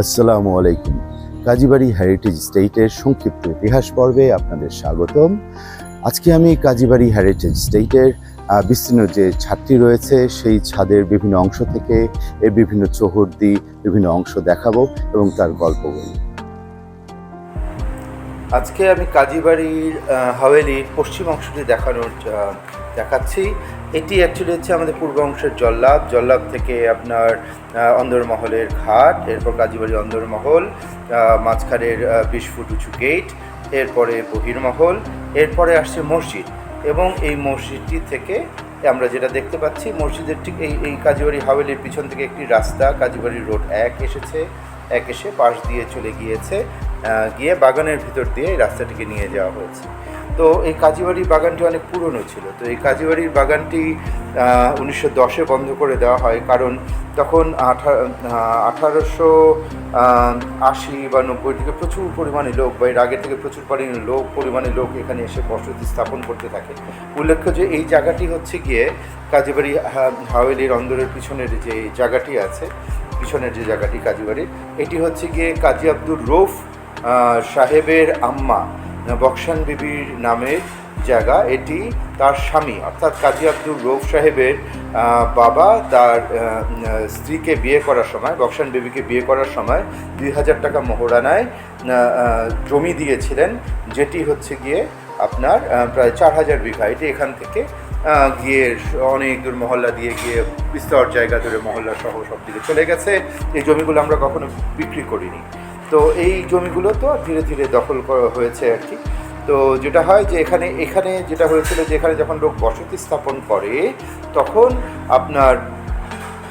আসসালামু আলাইকুম। কাজীবাড়ি হেরিটেজ স্টেটের সংক্ষিপ্ত ইতিহাস পর্বে আপনাদের স্বাগতম। আজকে আমি কাজীবাড়ি হেরিটেজ স্টেটের বিস্তীর্ণ যে ছাদটি রয়েছে সেই ছাদের বিভিন্ন অংশ থেকে এর বিভিন্ন চৌহদ্দি বিভিন্ন অংশ দেখাবো এবং তার গল্প বলব। আজকে আমি কাজীবাড়ির আহ, হাভেলির পশ্চিম অংশটি দেখানোর দেখাচ্ছি। এটি অ্যাকচুয়ালি হচ্ছে আমাদের পূর্ব অংশের জল্লাদ। জল্লাদ থেকে আপনার অন্দরমহলের ঘাট, এরপর কাজীবাড়ি অন্দরমহল মাঝখানের বিশ ফুট উঁচু গেট এরপরে বহির্মহল, এরপরে আসছে মসজিদ এবং এই মসজিদটি থেকে আমরা যেটা দেখতে পাচ্ছি, মসজিদের ঠিক এই এই কাজীবাড়ি হাভেলির পিছন থেকে একটি রাস্তা, কাজীবাড়ি রোড এক এসেছে, এক এসে পাশ দিয়ে চলে গিয়েছে গিয়ে বাগানের ভিতর দিয়ে এই রাস্তাটিকে নিয়ে যাওয়া হয়েছে। তো এই কাজীবাড়ির বাগানটি অনেক পুরনো ছিল। তো এই কাজীবাড়ির বাগানটি উনিশশো দশে বন্ধ করে দেওয়া হয়। কারণ তখন আঠা আঠারোশো আশি বা নব্বই থেকে প্রচুর পরিমাণে লোক বা এর আগে থেকে প্রচুর পরিমাণে লোক পরিমাণে লোক এখানে এসে বসতি স্থাপন করতে থাকে। উল্লেখ্য যে এই জায়গাটি হচ্ছে গিয়ে কাজীবাড়ি হাওয়েলির অন্দরের পিছনের যে জায়গাটি আছে, পিছনের যে জায়গাটি কাজীবাড়ির, এটি হচ্ছে গিয়ে কাজী আব্দুর রৌফ সাহেবের আম্মা। বক্সান বিবির নামের জায়গা এটি তার স্বামী অর্থাৎ কাজী আব্দুর রৌফ সাহেবের বাবা তার স্ত্রীকে বিয়ে করার সময় বক্সান বিবিকে বিয়ে করার সময় দুই হাজার টাকা আহ, জমি দিয়েছিলেন যেটি হচ্ছে গিয়ে আপনার প্রায় চার হাজার বিঘা। এটি এখান থেকে গিয়ে অনেক দূর মহল্লা দিয়ে গিয়ে বিস্তর জায়গা ধরে মহল্লা সহ সব দিকে চলে গেছে। এই জমিগুলো আমরা কখনো বিক্রি করিনি। তো এই জমিগুলো তো ধীরে ধীরে দখল করা হয়েছে আর কি। তো যেটা হয় যে এখানে এখানে যেটা হয়েছিল যে এখানে যখন লোক বসতি স্থাপন করে, তখন আপনার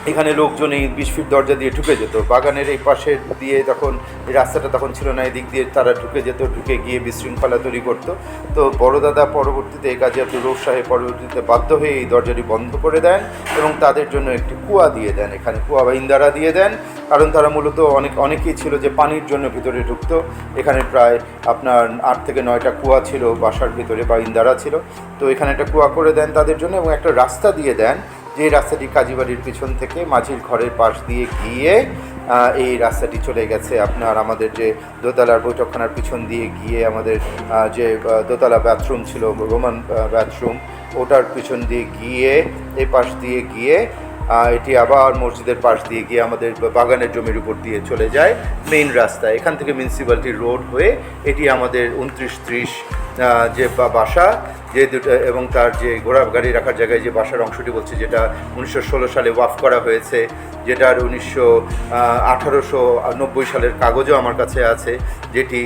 এখানে লোকজন এই বিশ ফিট দরজা দিয়ে ঢুকে যেত। বাগানের এই পাশে দিয়ে তখন রাস্তাটা তখন ছিল না, এদিক দিয়ে তারা ঢুকে যেত, ঢুকে গিয়ে বিশৃঙ্খলা তৈরি করতো। তো বড় দাদা পরবর্তীতে এই কাজে আব্দুল রৌফ সাহেব পরবর্তীতে বাধ্য হয়ে এই দরজাটি বন্ধ করে দেন এবং তাদের জন্য একটি কুয়া দিয়ে দেন। এখানে কুয়া বা ইন্দারা দিয়ে দেন। কারণ তারা মূলত অনেক, অনেকেই ছিল যে পানির জন্য ভিতরে ঢুকতো। এখানে প্রায় আপনার আট থেকে নয়টা কুয়া ছিল, বাসার ভিতরে বা ইন্দারা ছিল। তো এখানে একটা কুয়া করে দেন তাদের জন্য এবং একটা রাস্তা দিয়ে দেন যে রাস্তাটি কাজীবাড়ির পিছন থেকে মাঝির ঘরের পাশ দিয়ে গিয়ে এই রাস্তাটি চলে গেছে। আপনার আমাদের যে দোতলার বৈঠকখানার পিছন দিয়ে গিয়ে আমাদের যে দোতলা বাথরুম ছিল রোমান বাথরুম ওটার পিছন দিয়ে গিয়ে এ পাশ দিয়ে গিয়ে এটি আবার মসজিদের পাশ দিয়ে গিয়ে আমাদের বাগানের জমির উপর দিয়ে চলে যায় মেইন রাস্তা। এখান থেকে মিউনিসিপ্যালিটি রোড হয়ে এটি আমাদের উনত্রিশ ত্রিশ যে বাসা যে দুটো, এবং তার যে ঘোড়া গাড়ি রাখার জায়গায় যে বাসার অংশটি বলছে, যেটা উনিশশো ষোলো সালে ওয়াফ করা হয়েছে, যেটার উনিশশো আঠারোশো নব্বই সালের কাগজও আমার কাছে আছে, যেটি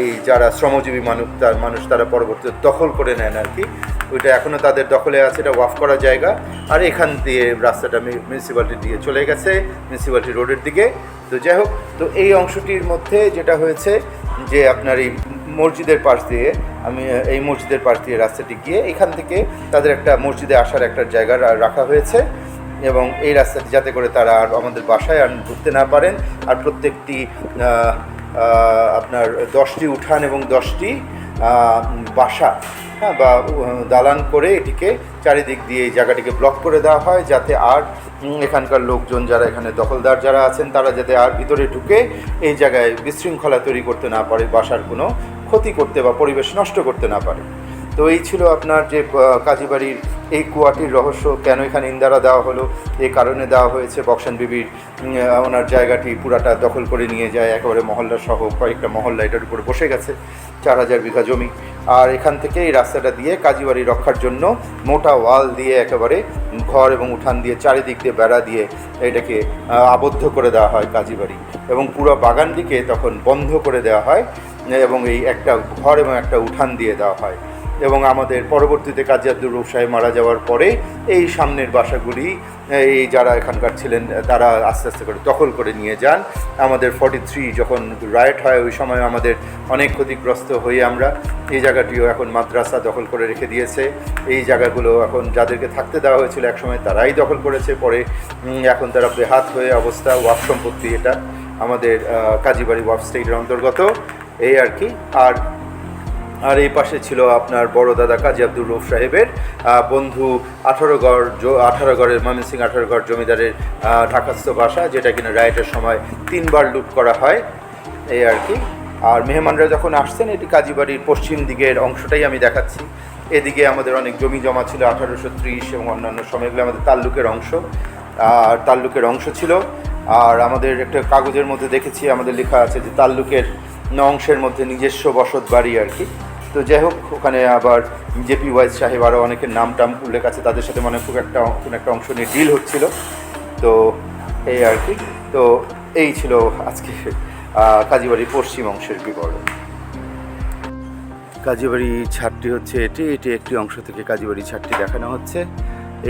এই যারা শ্রমজীবী মানুষ, তার মানুষ তারা পরবর্তীতে দখল করে নেন আর কি। ওইটা এখনও তাদের দখলে আছে, এটা ওয়াফ করা জায়গা। আর এখান দিয়ে রাস্তাটা মিউনিসিপ্যালিটি দিয়ে চলে গেছে মিউনিসিপ্যালিটি রোডের দিকে। তো যাই হোক, তো এই অংশটির মধ্যে যেটা হয়েছে, যে আপনার এই মসজিদের পাশ দিয়ে আমি এই মসজিদের পাশ দিয়ে রাস্তাটি গিয়ে এখান থেকে তাদের একটা মসজিদে আসার একটা জায়গা রাখা হয়েছে এবং এই রাস্তাটি যাতে করে তারা আর আমাদের বাসায় আর ঢুকতে না পারেন। আর প্রত্যেকটি আপনার দশটি উঠান এবং দশটি বাসা হ্যাঁ বা দালান করে এটিকে চারিদিক দিয়ে এই জায়গাটিকে ব্লক করে দেওয়া হয় যাতে আর এখানকার লোকজন যারা এখানে দখলদার যারা আছেন তারা যাতে আর ভিতরে ঢুকে এই জায়গায় বিশৃঙ্খলা তৈরি করতে না পারে বাসার কোনো ক্ষতি করতে বা পরিবেশ নষ্ট করতে না পারে। তো এই ছিল আপনার যে কাজীবাড়ির এই কুয়াটির রহস্য, কেন এখানে ইন্দারা দেওয়া হলো এই কারণে দেওয়া হয়েছে বক্সান বিবির ওনার জায়গাটি পুরাটা দখল করে নিয়ে যায়, একেবারে মহল্লা সহ কয়েকটা মহল্লা এটার উপরে বসে গেছে, চার হাজার বিঘা জমি। আর এখান থেকে এই রাস্তাটা দিয়ে কাজীবাড়ি রক্ষার জন্য মোটা ওয়াল দিয়ে একেবারে ঘর এবং উঠান দিয়ে চারিদিক দিয়ে বেড়া দিয়ে এটাকে আবদ্ধ করে দেওয়া হয় কাজীবাড়ি। এবং পুরো বাগানটিকে তখন বন্ধ করে দেওয়া হয় এবং এই একটা ঘর এবং একটা উঠান দিয়ে দেওয়া হয়। এবং আমাদের পরবর্তীতে কাজী আব্দুর রৌফ সাহেব মারা যাওয়ার পরে এই সামনের বাসাগুলি, এই যারা এখানকার ছিলেন, তারা আস্তে আস্তে করে দখল করে নিয়ে যান। আমাদের ফর্টি থ্রি যখন রাইট হয়, ওই সময় আমাদের অনেক ক্ষতিগ্রস্ত হয়ে আমরা এই জায়গাটিও এখন মাদ্রাসা দখল করে রেখে দিয়েছে। এই জায়গাগুলো এখন যাদেরকে থাকতে দেওয়া হয়েছিল একসময় তারাই দখল করেছে। পরে এখন তারা বেহাত হয়ে অবস্থা, ওয়াক সম্পত্তি এটা আমাদের কাজীবাড়ি ওয়াক স্টেটের অন্তর্গত। এই আর কি। আর আর এই পাশে ছিল আপনার বড় দাদা কাজী আব্দুর রৌফ সাহেবের বন্ধু আঠারোগড় আঠারোগড়ের ময়মনসিং আঠারোগড় জমিদারের ঢাকাস্থ বাসা, যেটা কিনা রাইটের সময় তিনবার লুট করা হয়। এই আর কি। আর মেহমানরা যখন আসছেন, এটি কাজীবাড়ির পশ্চিম দিকের অংশটাই আমি দেখাচ্ছি। এদিকে আমাদের অনেক জমি জমা ছিল আঠারোশো ত্রিশ এবং অন্যান্য সময়গুলো আমাদের তাল্লুকের অংশ। আর তাল্লুকের অংশ ছিল। আর আমাদের একটা কাগজের মধ্যে দেখেছি, আমাদের লেখা আছে যে তাল্লুকের অংশের মধ্যে নিজস্ব বসত বাড়ি আর কি। তো যাই হোক, ওখানে আবার জেপি ওয়াইজ সাহেব আরও অনেকের নাম টাম উল্লেখ আছে, তাদের সাথে মানে খুব একটা কোনো একটা অংশ নিয়ে ডিল হচ্ছিল। তো এই আর কি। তো এই ছিল আজকে কাজীবাড়ির পশ্চিম অংশের বিবরণ। কাজীবাড়ি ছাদটি হচ্ছে এটি এটি একটি অংশ থেকে কাজীবাড়ি ছাদটি দেখানো হচ্ছে।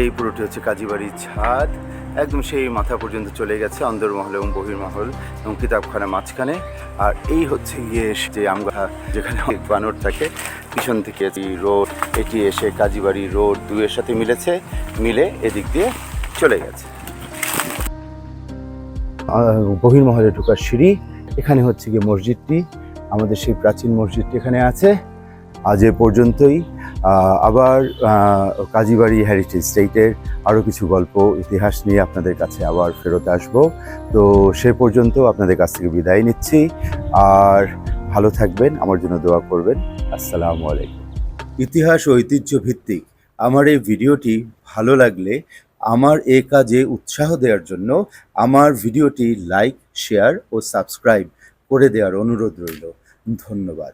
এই পুরোটি হচ্ছে কাজীবাড়ি ছাদ। একদম সেই মাথা পর্যন্ত চলে গেছে অন্দরমহল এবং বহির্মহল এবং কিতাবখানা মাঝখানে। আর এই হচ্ছে গিয়ে যে আমগা, যেখানে বানর থাকে, পিছন থেকে এই রোড, এটি এসে কাজীবাড়ি রোড দুয়ের সাথে মিলেছে, মিলে এদিক দিয়ে চলে গেছে। বহির্মহলে ঢোকার সিঁড়ি, এখানে হচ্ছে গিয়ে মসজিদটি, আমাদের সেই প্রাচীন মসজিদটি এখানে আছে। আজ এ পর্যন্তই। আবার কাজীবাড়ি হেরিটেজ স্টেটের আরও কিছু গল্প, ইতিহাস নিয়ে আপনাদের কাছে আবার ফেরত আসব। তো সে পর্যন্ত আপনাদের কাছ থেকে বিদায় নিচ্ছি। আর ভালো থাকবেন, আমার জন্য দোয়া করবেন। আসসালামু আলাইকুম। ইতিহাস ঐতিহ্য ভিত্তিক আমার এই ভিডিওটি ভালো লাগলে আমার এ কাজে উৎসাহ দেওয়ার জন্য আমার ভিডিওটি লাইক, শেয়ার ও সাবস্ক্রাইব করে দেওয়ার অনুরোধ রইল। ধন্যবাদ।